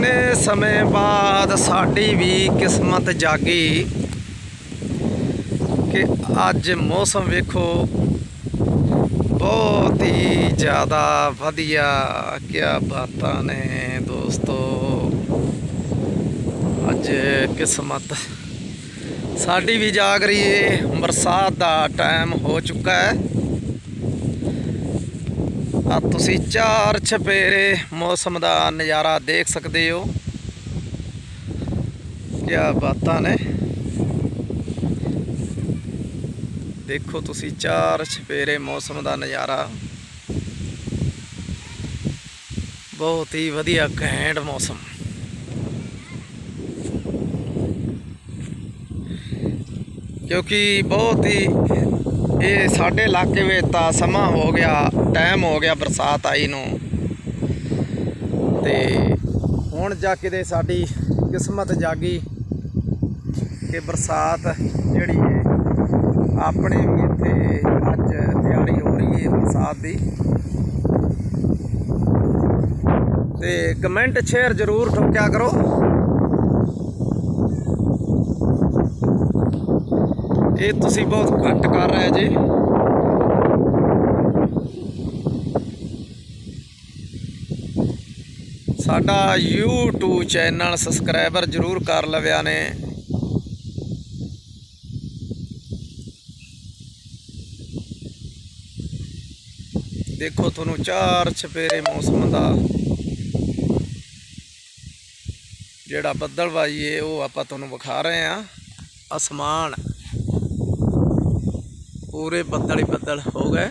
ਕਿੰਨੇ ਸਮੇਂ ਬਾਅਦ ਸਾਡੀ ਵੀ ਕਿਸਮਤ ਜਾਗੀ ਕਿ ਅੱਜ ਮੌਸਮ ਵੇਖੋ, ਬਹੁਤ ਹੀ ਜ਼ਿਆਦਾ ਵਧੀਆ ਕਿਆ ਬਾਤਾਂ ਨੇ ਦੋਸਤੋ। ਅੱਜ ਕਿਸਮਤ ਸਾਡੀ ਵੀ ਜਾਗ ਰਹੀ ਏ, ਬਰਸਾਤ ਦਾ ਟਾਈਮ ਹੋ ਚੁੱਕਾ ਹੈ। ਆ ਤੁਸੀਂ ਚਾਰ ਛਪੇਰੇ ਮੌਸਮ ਦਾ ਨਜ਼ਾਰਾ ਦੇਖ ਸਕਦੇ ਹੋ। ਕਿਆ ਬਾਤਾਂ ਨੇ। ਦੇਖੋ ਤੁਸੀਂ ਚਾਰ ਛਪੇਰੇ ਮੌਸਮ ਦਾ ਨਜ਼ਾਰਾ। ਬਹੁਤ ਹੀ ਵਧੀਆ ਘੈਂਟ ਮੌਸਮ। ਕਿਉਂਕਿ ਬਹੁਤ ਹੀ ਇਹ ਸਾਡੇ ਇਲਾਕੇ ਵਿੱਚ ਤਾਂ ਸਮਾਂ ਹੋ ਗਿਆ ਟਾਈਮ ਹੋ ਗਿਆ ਬਰਸਾਤ ਆਈ ਨੂੰ। ਤੇ ਹੁਣ ਜਾ ਕੇ ਦੇ ਸਾਡੀ ਕਿਸਮਤ ਜਾਗੀ ਕਿ ਬਰਸਾਤ ਜਿਹੜੀ ਹੈ, ਆਪਣੇ ਵੀ ਇੱਥੇ ਅੱਜ ਤਿਆਰੀ ਹੋ ਰਹੀ ਹੈ ਬਰਸਾਤ ਦੀ। ਤੇ ਕਮੈਂਟ ਸ਼ੇਅਰ ਜ਼ਰੂਰ ਠੋਕਿਆ ਕਰੋ। ਇਹ ਤੁਸੀਂ ਬਹੁਤ ਘੱਟ ਕਰ ਰਹੇ ਜੇ। ਸਾਡਾ YouTube ਚੈਨਲ ਸਬਸਕ੍ਰਾਈਬਰ ਜ਼ਰੂਰ ਕਰ ਲਵਿਆ ਨੇ ਦੇਖੋ ਤੁਹਾਨੂੰ ਚਾਰ ਛਪੇਰੇ ਮੌਸਮ ਦਾ। ਜਿਹੜਾ ਬੱਦਲਬਾਈ ਏ, ਉਹ ਆਪਾਂ ਤੁਹਾਨੂੰ ਵਿਖਾ ਰਹੇ ਆ ਅਸਮਾਨ। ਪੂਰੇ ਬੱਦਲ ਹੀ ਬੱਦਲ ਹੋ ਗਏ।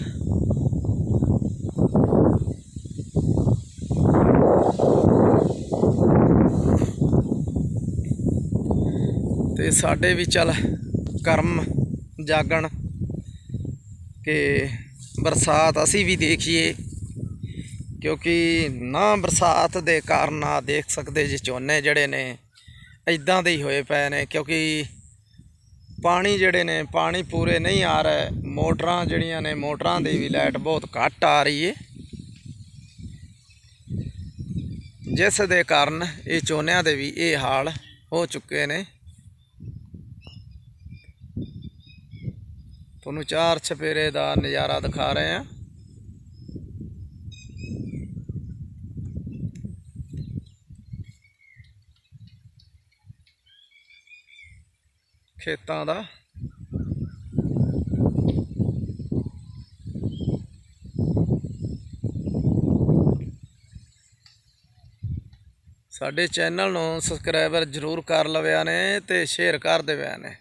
ਤੇ ਸਾਡੇ ਵੀ ਚੱਲ ਕਰਮ ਜਾਗਣ ਕਿ ਬਰਸਾਤ ਅਸੀਂ ਵੀ ਦੇਖੀਏ, ਕਿਉਂਕਿ ਨਾ ਬਰਸਾਤ ਦੇ ਕਾਰਨ ਆ ਦੇਖ ਸਕਦੇ ਜੀ ਝੋਨੇ ਜਿਹੜੇ ਨੇ ਇਦਾਂ ਦੇ ਹੀ ਹੋਏ ਪਏ ਨੇ, ਕਿਉਂਕਿ ਪਾਣੀ ਜਿਹੜੇ ਨੇ, ਪਾਣੀ ਪੂਰੇ ਨਹੀਂ ਆ ਰਿਹਾ। ਮੋਟਰਾਂ ਜਿਹੜੀਆਂ ਨੇ, ਮੋਟਰਾਂ ਦੀ ਵੀ ਲਾਈਟ ਬਹੁਤ ਘੱਟ ਆ ਰਹੀ ਏ। ਜਿਸ ਦੇ ਕਾਰਨ ਇਹ ਝੋਨਿਆਂ ਦੇ ਵੀ ਇਹ ਹਾਲ ਹੋ ਚੁੱਕੇ ਨੇ। ਤੁਹਾਨੂੰ ਚਾਰ ਛਪੇਰੇ ਦਾ ਨਜ਼ਾਰਾ ਦਿਖਾ ਰਹੇ ਆ ਖੇਤਾਂ ਦਾ। ਸਾਡੇ ਚੈਨਲ ਨੂੰ ਸਬਸਕ੍ਰਾਈਬਰ ਜ਼ਰੂਰ ਕਰ ਲਵਿਆ ਨੇ ਤੇ ਸ਼ੇਅਰ ਕਰ ਦੇਵਿਆ ਨੇ।